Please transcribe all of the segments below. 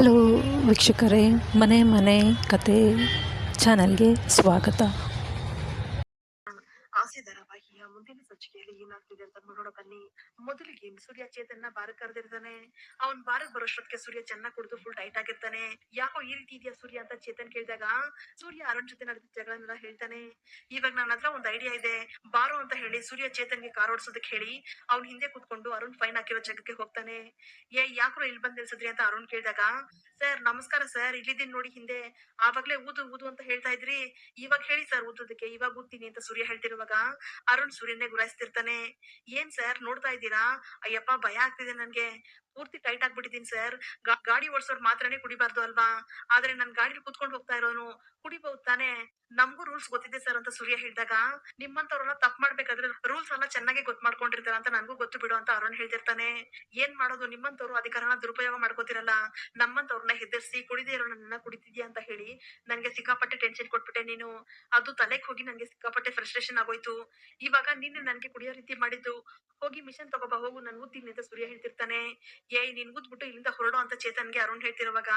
Hello ವೀಕ್ಷಕರೇ ಮನೆ ಮನೆ ಕತೆ ಚಾನಲ್ಗೆ ಸ್ವಾಗತ. ಮುಂದಿನ ಸಂಚಿಕೆಯಲ್ಲಿ ಏನಾಗ್ತಿದೆ ಅಂತ ನೋಡೋಣ ಬನ್ನಿ. ಮೊದಲಿಗೆ ಸೂರ್ಯ ಚೇತನ್ನ ಬಾರಕ್ ಕರೆದಿರ್ತಾನೆ ಅವ್ನ್ ಬಾರಕ್ ಬರೋಷ್ಟೊತ್ತಿಗೆ ಸೂರ್ಯ ಚೆನ್ನಾಗ್ ಕುಡಿದು ಫುಲ್ ಟೈಟ್ ಆಗಿರ್ತಾನೆ. ಯಾಕೋ ಈ ರೀತಿ ಇದೆಯಾ ಸೂರ್ಯ ಅಂತ ಚೇತನ್ ಕೇಳಿದಾಗ? ಸೂರ್ಯ ಅರುಣ್ ಜೊತೆ ನಡೆದ ಜಗಳನ್ನೆಲ್ಲ ಹೇಳ್ತಾನೆ. ಇವಾಗ ನನ್ನ ಹತ್ರ ಒಂದ್ ಐಡಿಯಾ ಇದೆ. ಬಾರೋ ಅಂತ ಹೇಳಿ ಸೂರ್ಯ ಚೇತನ್ಗೆ ಕಾರ್ ಓಡಿಸೋದಕ್ಕೆ ಹೇಳಿ ಅವ್ನ್ ಹಿಂದೆ ಕೂತ್ಕೊಂಡು ಅರುಣ್ ಫೈನ್ ಹಾಕಿರೋ ಜಾಗಕ್ಕೆ ಹೋಗ್ತಾನೆ. ಏ, ಯಾಕ್ರೋ ಇಲ್ಲಿ ಬಂದ್ ನಿಲ್ಸಿದ್ರಿ ಅಂತ ಅರುಣ್ ಕೇಳಿದಾಗ, ಸರ್, ನಮಸ್ಕಾರ ಸರ್, ಇಲ್ಲಿದ್ದೀನಿ ನೋಡಿ ಹಿಂದೆ. ಆವಾಗ್ಲೇ ಊದು ಊದು ಅಂತ ಹೇಳ್ತಾ ಇದ್ರಿ. ಇವಾಗ ಹೇಳಿ ಸರ್ ಊದೋದಕ್ಕೆ, ಇವಾಗ ಊದ್ತೀನಿ ಅಂತ ಸೂರ್ಯ ಹೇಳ್ತಿರುವಾಗ, ಅರುಣ್ ಸೂರ್ಯನೇ ಗುರಾಯಿಸ್ತಿರ್ತಾನೆ ಏನ್ ಸರ್ ನೋಡ್ತಾ ಇದ್ದೀರಾ? ಅಯ್ಯಪ್ಪ ಭಯ ಆಗ್ತಿದೆ ನನ್ಗೆ. ಪೂರ್ತಿ ಟೈಟ್ ಆಗ್ಬಿಟ್ಟಿದೀನಿ ಸರ್ ಗಾಡಿ ಓಡಿಸೋರ್ ಮಾತ್ರನೇ ಕುಡಿಬಾರ್ದು ಅಲ್ವಾ? ಆದ್ರೆ ನನ್ ಗಾಡಿ ಕುತ್ಕೊಂಡು ಹೋಗ್ತಾ ಇರೋನು ಕುಡಿಬಹುದು ತಾನೆ? ನಮಗೂ ರೂಲ್ಸ್ ಗೊತ್ತಿದೆ ಸರ್ ಅಂತ ಸೂರ್ಯ ಹೇಳಿದಾಗ. ನಿಮ್ಮಂತವ್ರನ್ನ ತಪ್ಪು ಮಾಡ್ಬೇಕಾದ್ರೆ ರೂಲ್ಸ್ ಎಲ್ಲ ಚೆನ್ನಾಗಿ ಗೊತ್ತು ಮಾಡ್ಕೊಂಡಿರ್ತಾರ ಅಂತ ನನ್ಗೂ ಗೊತ್ತು ಬಿಡು ಅಂತ ಅರುಣ್ ಹೇಳ್ತಿರ್ತಾನೆ. ಏನ್ ಮಾಡೋದು? ನಿಮ್ಮಂತವ್ರು ಅಧಿಕಾರನ ದುರುಪಯೋಗ ಮಾಡ್ಕೋತಿರಲ್ಲ. ನಮ್ಮಂತವ್ರನ್ನ ಹೆದರ್ಸಿ ಕುಡಿದೇ ಇರೋ ನನ್ನ ಕುಡಿತಿದ್ಯಾ ಅಂತ ಹೇಳಿ ನನ್ಗೆ ಸಿಕ್ಕಾಪಟ್ಟೆ ಟೆನ್ಷನ್ ಕೊಟ್ಬಿಟ್ಟೆ ನೀನು. ಅದು ತಲೆಗೆ ಹೋಗಿ ನನ್ಗೆ ಸಿಕ್ಕಾಪಟ್ಟೆ ಫ್ರಸ್ಟ್ರೇಷನ್ ಆಗೋಯ್ತು. ಇವಾಗ ನಿನ್ನೆ ನನ್ಗೆ ಕುಡಿಯೋ ರೀತಿ ಮಾಡಿದ್ದು. ಹೋಗಿ ಮಿಷನ್ ತಗೋಬಾ, ಹೋಗು, ನನ್ ತಿನ್ನಿ ಅಂತ ಸೂರ್ಯ ಹೇಳ್ತಿರ್ತಾನೆ. ಏ ನೀನ್ ಊದ್ಬಿಟ್ಟು ಇಲ್ಲಿಂದ ಹೊರಡೋ ಅಂತ ಚೇತನ್ಗೆ ಅರುಣ್ ಹೇಳ್ತಿರುವಾಗ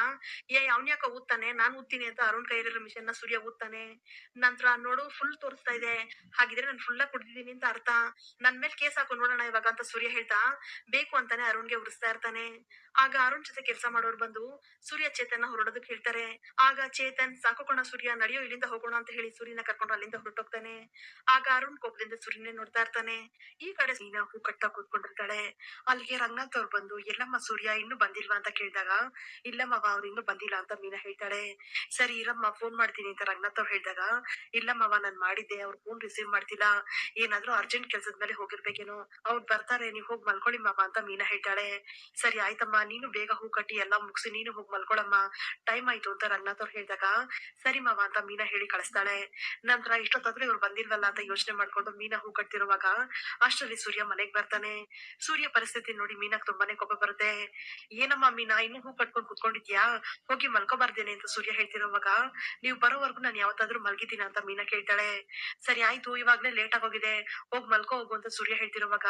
ಏ ಅವನ್ ಯಾಕ ಊದ್ತಾನೆ? ನಾನ್ ಊದ್ತೀನಿ ಅಂತ ಅರುಣ್ ಕೈಯಲ್ಲಿರೋ ಮಿಷನ್ನ ಸೂರ್ಯ ಊದ್ತಾನೆ. ನಂತರ ನೋಡು ಫುಲ್ ತೋರಿಸ್ತಾ ಇದೆ. ಹಾಗಿದ್ರೆ ನಾನು ಫುಲ್ ಕುಡ್ದಿದ್ದೀನಿ ಅಂತ ಅರ್ಥ. ನನ್ ಮೇಲೆ ಕೇಸ್ ಹಾಕು ನೋಡೋಣ ಇವಾಗ ಅಂತ ಸೂರ್ಯ ಹೇಳ್ತಾ, ಬೇಕು ಅಂತಾನೆ ಅರುಣ್ಗೆ ಉರಿಸ್ತಾ ಇರ್ತಾನೆ. ಆಗ ಅರುಣ್ ಜೊತೆ ಕೆಲಸ ಮಾಡೋರು ಬಂದು ಸೂರ್ಯ ಚೇತನ್ ಹೊರಡೋದಕ್ಕೆ ಹೇಳ್ತಾರೆ. ಆಗ ಚೇತನ್ ಸಾಕೋಕೋಣ ಸೂರ್ಯ, ನಡೆಯೋ ಇಲ್ಲಿಂದ ಹೋಗೋಣ ಅಂತ ಹೇಳಿ ಸೂರ್ಯನ ಕರ್ಕೊಂಡು ಅಲ್ಲಿಂದ ಹೊರಟೋಗ್ತಾನೆ. ಆಗ ಅರುಣ್ ಕೋಪದಿಂದ ಸೂರ್ಯನೇ ನೋಡ್ತಾ ಇರ್ತಾನೆ. ಈ ಕಡೆ ಸೀನಾ ಹೂ ಕಟ್ಟ ಕೂತ್ಕೊಂಡಿರ್ತಾಳೆ. ಅಲ್ಲಿಗೆ ರಂಗನಾಥ್ ಅವ್ರು ಬಂದು ಎಲ್ಲಮ್ಮ ಸೂರ್ಯ ಇನ್ನು ಬಂದಿಲ್ವಾ ಅಂತ ಕೇಳಿದಾಗ, ಇಲ್ಲಮ್ಮ ಅವ್ರು ಇನ್ನು ಬಂದಿಲ್ಲ ಅಂತ ಮೀನಾ ಹೇಳ್ತಾಳೆ. ಸರಿ ಇರಮ್ಮ ಫೋನ್ ಮಾಡ್ತೀನಿ ಅಂತ ರಂಗನಾಥ್ ಅವ್ರು ಹೇಳಿದಾಗ ಇಲ್ಲಮ್ಮವ ನಾನ್ ಮಾಡಿದ್ದೆ, ಅವ್ರು ಫೋನ್ ರಿಸೀವ್ ಮಾಡ್ತಿಲ್ಲ. ಏನಾದ್ರೂ ಅರ್ಜೆಂಟ್ ಕೆಲ್ಸದ ಮೇಲೆ ಹೋಗಿರ್ಬೇಕೇನೋ. ಅವ್ರು ಬರ್ತಾರೆ, ನೀವ್ ಹೋಗಿ ಮಲ್ಕೊಳ್ಳಿ ಮಾವ ಅಂತ ಮೀನಾ ಹೇಳ್ತಾಳೆ. ಸರಿ ಆಯ್ತಮ್ಮ, ನೀನು ಬೇಗ ಹೂ ಕಟ್ಟಿ ಎಲ್ಲಾ ಮುಗಿಸಿ, ನೀನು ಹೋಗಿ ಮಲ್ಕೊಳಮ್ಮ. ಟೈಮ್ ಆಯ್ತು ಅಂತ ರಂಗನಾಥ್ ಅವ್ರು ಹೇಳಿದಾಗ, ಸರಿ ಮಾವ ಅಂತ ಮೀನಾ ಹೇಳಿ ಕಳಿಸ್ತಾಳೆ. ನಂತರ ಇಷ್ಟೊತ್ತಾದ್ರೂ ಇವ್ರು ಬಂದಿಲ್ವಲ್ಲ ಅಂತ ಯೋಚನೆ ಮಾಡ್ಕೊಂಡು ಮೀನಾ ಹೂ ಕಟ್ತಿರುವಾಗ, ಅಷ್ಟರಲ್ಲಿ ಸೂರ್ಯ ಮನೆಗ್ ಬರ್ತಾನೆ. ಸೂರ್ಯ ಪರಿಸ್ಥಿತಿ ನೋಡಿ ಮೀನಾಗ್ ತುಂಬಾನೇ ಕೋಪ ಬರುತ್ತೆ. ಏನಮ್ಮ ಮೀನಾ, ಇನ್ನು ಹೂ ಕಟ್ಕೊಂಡ್ ಕುತ್ಕೊಂಡಿದ್ಯಾ? ಹೋಗಿ ಮಲ್ಕೋಬಾರ್ದೇನೆ ಅಂತ ಸೂರ್ಯ ಹೇಳ್ತಿರೋವಾಗ, ನೀವು ಬರೋವರೆಗೂ ನಾನು ಯಾವತ್ತಾದ್ರೂ ಮಲ್ಗಿದ್ದೀನ ಅಂತ ಮೀನಾ ಕೇಳ್ತಾಳೆ. ಸರಿ, ಆಯ್ತು, ಇವಾಗ್ಲೇ ಲೇಟ್ ಆಗೋಗಿದೆ. ಹೋಗ್ ಮಲ್ಕೋ, ಹೋಗು ಅಂತ ಸೂರ್ಯ ಹೇಳ್ತಿರೋವಾಗ,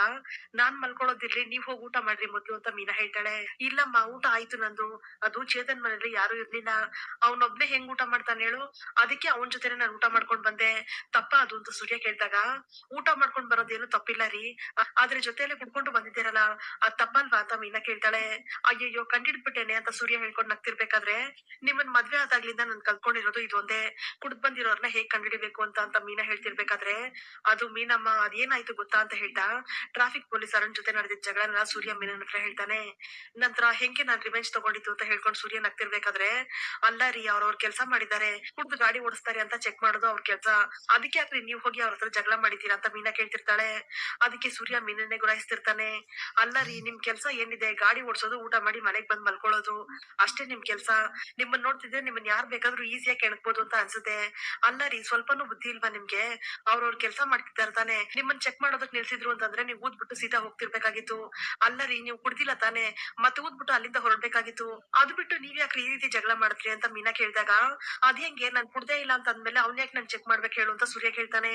ನಾನ್ ಮಲ್ಕೊಳ್ಳೋದಿರ್ಲಿ, ನೀವ್ ಹೋಗಿ ಊಟ ಮಾಡ್ರಿ ಮೊದ್ಲು ಅಂತ ಮೀನಾ ಹೇಳ್ತಾಳೆ. ಇಲ್ಲಮ್ಮ, ಊಟ ಆಯ್ತು ನಂದು. ಅದು ಚೇತನ್ ಮನೇಲಿ ಯಾರು ಇರ್ಲಿಲ್ಲ. ಅವನೊಬ್ನೇ ಹೆಂಗ್ ಊಟ ಮಾಡ್ತಾನೆ ಹೇಳು? ಅದಕ್ಕೆ ಅವನ್ ಜೊತೆನೆ ನಾನು ಊಟ ಮಾಡ್ಕೊಂಡ್ ಬಂದೆ. ತಪ್ಪ ಅದು ಅಂತ ಸೂರ್ಯ ಕೇಳ್ದಾಗ, ಊಟ ಮಾಡ್ಕೊಂಡ್ ಬರೋದೇನು ತಪ್ಪಿಲ್ಲ ರೀ. ಆದ್ರೆ ಜೊತೆಯಲ್ಲೇ ಕುಡ್ಕೊಂಡು ಬಂದಿದ್ದೀರಲ್ಲ. ಅದ್ ತಪ್ಪಲ್ವಾ? ಅಂತ ಮೀನಾ ಕೇಳ್ತಾಳೆ, ಅಯ್ಯಯ್ಯೋ, ಕಂಡಿಡ್ಬಿಟ್ಟೇನೆ ಅಂತ ಸೂರ್ಯ ಹೇಳ್ಕೊಂಡು ನಗ್ತಿರ್ಬೇಕಾದ್ರೆ, ನಿಮ್ಮನ್ ಮದ್ವೆ ಆದಾಗ್ಲಿಂದ ನನ್ ಕಲ್ತ್ಕೊಂಡಿರೋದು ಇದೊಂದೇ ಕುಡ್ದ್ ಬಂದಿರೋರ್ನ ಹೇಗ್ ಕಂಡಿಡಿಬೇಕು ಅಂತ ಅಂತ ಮೀನಾ ಹೇಳ್ತಿರ್ಬೇಕಾದ್ರೆ, ಅದು ಮೀನಮ್ಮ, ಅದೇನಾಯ್ತು ಗೊತ್ತಾ ಅಂತ ಹೇಳ್ತಾ, ಟ್ರಾಫಿಕ್ ಪೊಲೀಸ್ ಅರನ್ ಜೊತೆ ನಡೆದಿದ್ದ ಜಗಳನ ಸೂರ್ಯ ಮೀನನ್ ಹತ್ರ ಹೇಳ್ತಾನೆ. ನಂತರ ಹೆಂಗೆ ನಾನ್ ರಿವೆಂಜ್ ತಗೊಂಡಿದ್ದು ಅಂತ ಹೇಳ್ಕೊಂಡು ಸೂರ್ಯ ನಗ್ತಿರ್ಬೇಕಾದ್ರೆ, ಅಲ್ಲ ರೀ, ಅವ್ರವ್ರ ಕೆಲಸ ಮಾಡಿದ್ದಾರೆ, ಕುಡ್ದು ಗಾಡಿ ಓಡಿಸ್ತಾರೆ ಅಂತ ಚೆಕ್ ಮಾಡೋದು ಅವ್ರ ಕೆಲಸ. ಅದಕ್ಕೆ ಯಾಕ್ರಿ ನೀವ್ ಹೋಗಿ ಅವ್ರ ಹತ್ರ ಜಗಳ ಮಾಡಿದೀರಾ ಅಂತ ಮೀನಾ ಕೇಳ್ತಿರ್ತಾಳೆ. ಅದಕ್ಕೆ ಸೂರ್ಯ ಮೀನನ್ನೇ ಗುರಾಯಿಸ್ತಿರ್ತಾನೆ. ಅಲ್ಲ ರೀ, ನಿಮ್ ಕೆಲ್ಸ ಏನಿದೆ? ಗಾಡಿ ಓಡಿಸೋದು, ಊಟ ಮಾಡಿ ಮನೆಗ್ ಬಂದ್ ಮಲ್ಕೊಳ್ಳೋದು, ಅಷ್ಟೇ ನಿಮ್ ಕೆಲ್ಸ. ನಿಮ್ಮನ್ನ ನೋಡ್ತಿದ್ರೆ ನಿಮ್ಮನ್ ಯಾರ್ ಬೇಕಾದ್ರೂ ಈಸಿಯಾಗಿ ಕೆಣಕ್ಬೋದು ಅಂತ ಅನ್ಸುತ್ತೆ. ಅಲ್ಲ ರೀ, ಸ್ವಲ್ಪನೂ ಬುದ್ಧಿ ಇಲ್ವಾ ನಿಮ್ಗೆ? ಅವ್ರವ್ರ ಕೆಲ್ಸ ಮಾಡ್ತಿದ್ದಾರೆ ತಾನೆ. ನಿಮ್ಮನ್ ಚೆಕ್ ಮಾಡೋದಕ್ ನಿಲ್ಸಿದ್ರು ಅಂತಂದ್ರೆ ನೀವು ಊದ್ಬಿಟ್ಟು ಸೀದಾ ಹೋಗ್ತಿರ್ಬೇಕಾಗಿತ್ತು. ಅಲ್ಲ ರೀ, ನೀವು ಕುಡ್ದಿಲ್ಲ ತಾನೆ. ಮತ್ತೆ ಊದ್ಬಿಟ್ಟು ಅಲ್ಲಿಂದ ಹೊರಡ್ಬೇಕಾಗಿತ್ತು. ಅದ್ ಬಿಟ್ಟು ನೀವ್ ಯಾಕೆ ಈ ರೀತಿ ಜಗಳ ಮಾಡ್ತೀರಿ ಅಂತ ಮೀನಾ ಕೇಳಿದಾಗ, ಅದ್ ಹೆಂಗೆ? ನಾನ್ ಕುಡ್ದೇ ಇಲ್ಲ ಅಂತ ಅಂದ್ಮೇಲೆ ಅವ್ನ ಯಾಕೆ ನಾನ್ ಚೆಕ್ ಮಾಡ್ಬೇಕು ಹೇಳು ಅಂತ ಸೂರ್ಯ ಕೇಳ್ತಾನೆ.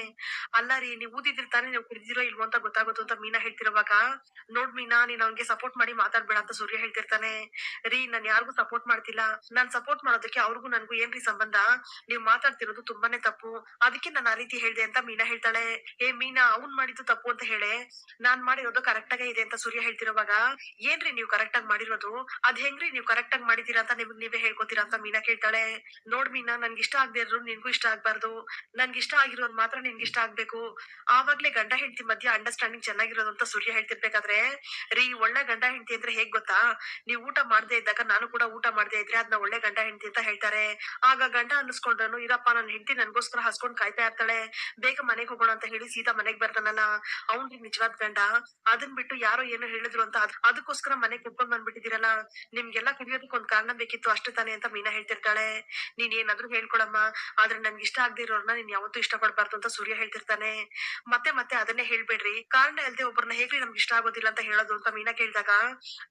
ಅಲ್ಲ ರೀ, ನೀವು ಊದಿದ್ರಿ ತಾನೆ, ನೀವು ಕುಡಿದಿರೋ ಇಲ್ವೋ ಅಂತ ಗೊತ್ತಾಗೋದು ಅಂತ ಮೀನಾ ಹೇಳ್ತಿರುವಾಗ, ನೋಡ್ ಮೀನಾ, ನೀನ್ ಅವ್ನ್ಗೆ ಸಪೋರ್ಟ್ ಮಾಡಿ ಮಾತಾಡ್ಬೇಡ ಅಂತ ಸೂರ್ಯ ಹೇಳ್ತಿರ್ತಾನೆ. ರೀ, ನಾನ್ ಯಾರಿಗೂ ಸಪೋರ್ಟ್ ಮಾಡ್ತಿಲ್ಲ. ನಾನ್ ಸಪೋರ್ಟ್ ಮಾಡೋದಕ್ಕೆ ಅವ್ರಿಗೂ ನನ್ಗೂ ಏನ್ರಿ ಸಂಬಂಧ? ನೀವ್ ಮಾತಾಡ್ತಿರೋದು ತುಂಬಾನೇ ತಪ್ಪು. ಅದಕ್ಕೆ ನಾನು ಆ ರೀತಿ ಹೇಳ್ದೆ ಅಂತ ಮೀನಾ ಹೇಳ್ತಾಳೆ. ಏ ಮೀನಾ, ಅವ್ನ್ ಮಾಡಿದ್ದು ತಪ್ಪು ಅಂತ ಹೇಳೆ. ನಾನ್ ಮಾಡಿರೋದು ಕರೆಕ್ಟ್ ಆಗೇ ಇದೆ ಅಂತ ಸೂರ್ಯ ಹೇಳ್ತಿರೋವಾಗ ಏನ್ರಿ ನೀವು ಕರೆಕ್ಟ್ ಆಗಿ ಮಾಡಿರೋದು? ಅದ್ ಹೆಂಗ್ರಿ ನೀವು ಕರೆಕ್ಟ್ ಆಗಿ ಮಾಡಿದೀರಾ ಅಂತ ನಿಮ್ಗೆ ನೀವೇ ಹೇಳ್ಕೊತೀರಾ ಅಂತ ಮೀನಾ ಕೇಳ್ತಾಳೆ. ನೋಡ್ ಮೀನಾ, ನನ್ಗೆ ಇಷ್ಟ ಆಗದೆ ಇದ್ರು ನಿನ್ಗೂ ಇಷ್ಟ ಆಗ್ಬಾರ್ದು. ನನ್ಗೆ ಇಷ್ಟ ಆಗಿರೋದ್ ಮಾತ್ರ ನಿನ್ಗೆ ಇಷ್ಟ ಆಗ್ಬೇಕು. ಆವಾಗ್ಲೇ ಗಂಡ ಹೆಂಡತಿ ಮಧ್ಯ ಅಂಡರ್ಸ್ಟ್ಯಾಂಡಿಂಗ್ ಚೆನ್ನಾಗಿರೋದು ಅಂತ ಸೂರ್ಯ ಹೇಳ್ತಿರ್ಬೇಕಾದ್ರೆ, ರೀ, ಒಳ್ಳೆ ಗಂಡ ಹೆಂಡತಿ ಅಂದ್ರೆ ಹೇಗ್ ಗೊತ್ತಾ? ನೀವ್ ಊಟ ಮಾಡದೇ ಇದ್ದಾಗ ನಾನು ಕೂಡ ಊಟ ಮಾಡದೇ ಇದ್ರೆ ಅದನ್ನ ಒಳ್ಳೆ ಗಂಡ ಹೆಂಡತಿ ಅಂತ ಹೇಳ್ತಾರೆ. ಆಗ ಗಂಡ ಅನ್ನಿಸ್ಕೊಂಡ್ರು, ಇರಪ್ಪ, ನನ್ ಹೆಂಡತಿ ನನ್ಗೋಸ್ಕರ ಹಸ್ಕೊಂಡ್ ಕಾಯ್ತಾ ಇರ್ತಾಳೆ. ಬೇಗ ಮನೆಗ್ ಹೋಗೋಣ ಅಂತ ಹೇಳಿ ಸೀದಾ ಮನೆಗ್ ಬರ್ತಾನಲ್ಲ. ಅವ್ನ್ರಿ ನಿಜವಾದ ಗಂಡ. ಅದನ್ ಬಿಟ್ಟು ಯಾರೋ ಏನೋ ಹೇಳಿದ್ರು ಅಂತ ಅದ್- ಅದಕ್ಕೋಸ್ಕರ ಮನೆಗ್ ಕುಟ್ಕೊಂಡ್ ಬಂದ್ಬಿಟ್ಟಿದಿರಲ್ಲ ನಿಮ್ಗೆಲ್ಲ ಕುಡಿಯೋದಕ್ಕೆ ಒಂದ್ ಕಾರಣ ಬೇಕಿತ್ತು, ಅಷ್ಟೇ ತಾನೆ ಅಂತ ಮೀನಾ ಹೇಳ್ತಿರ್ತಾಳೆ. ನೀನ್ ಏನಾದ್ರೂ ಹೇಳ್ಕೊಳಮ್ಮ. ಆದ್ರೆ ನನ್ಗೆ ಇಷ್ಟ ಆಗದಿರೋರ್ನ ನೀನ್ ಯಾವತ್ತೂ ಇಷ್ಟ ಪಡ್ಬಾರ್ದು ಅಂತ ಸೂರ್ಯ ಹೇಳ್ತಿರ್ತಾನೆ. ಮತ್ತೆ ಮತ್ತೆ ಅದನ್ನೇ ಹೇಳ್ಬೇಡ್ರಿ. ಕಾರಣ ಇಲ್ದೆ ಒಬ್ಬರನ್ನ ಹೇಗ್ರಿ ನಮ್ಗೆ ಇಷ್ಟ ಆಗೋದಿಲ್ಲ ಅಂತ ಹೇಳೋದು ಅಂತ ಮೀನಾ ಕೇಳಿದಾಗ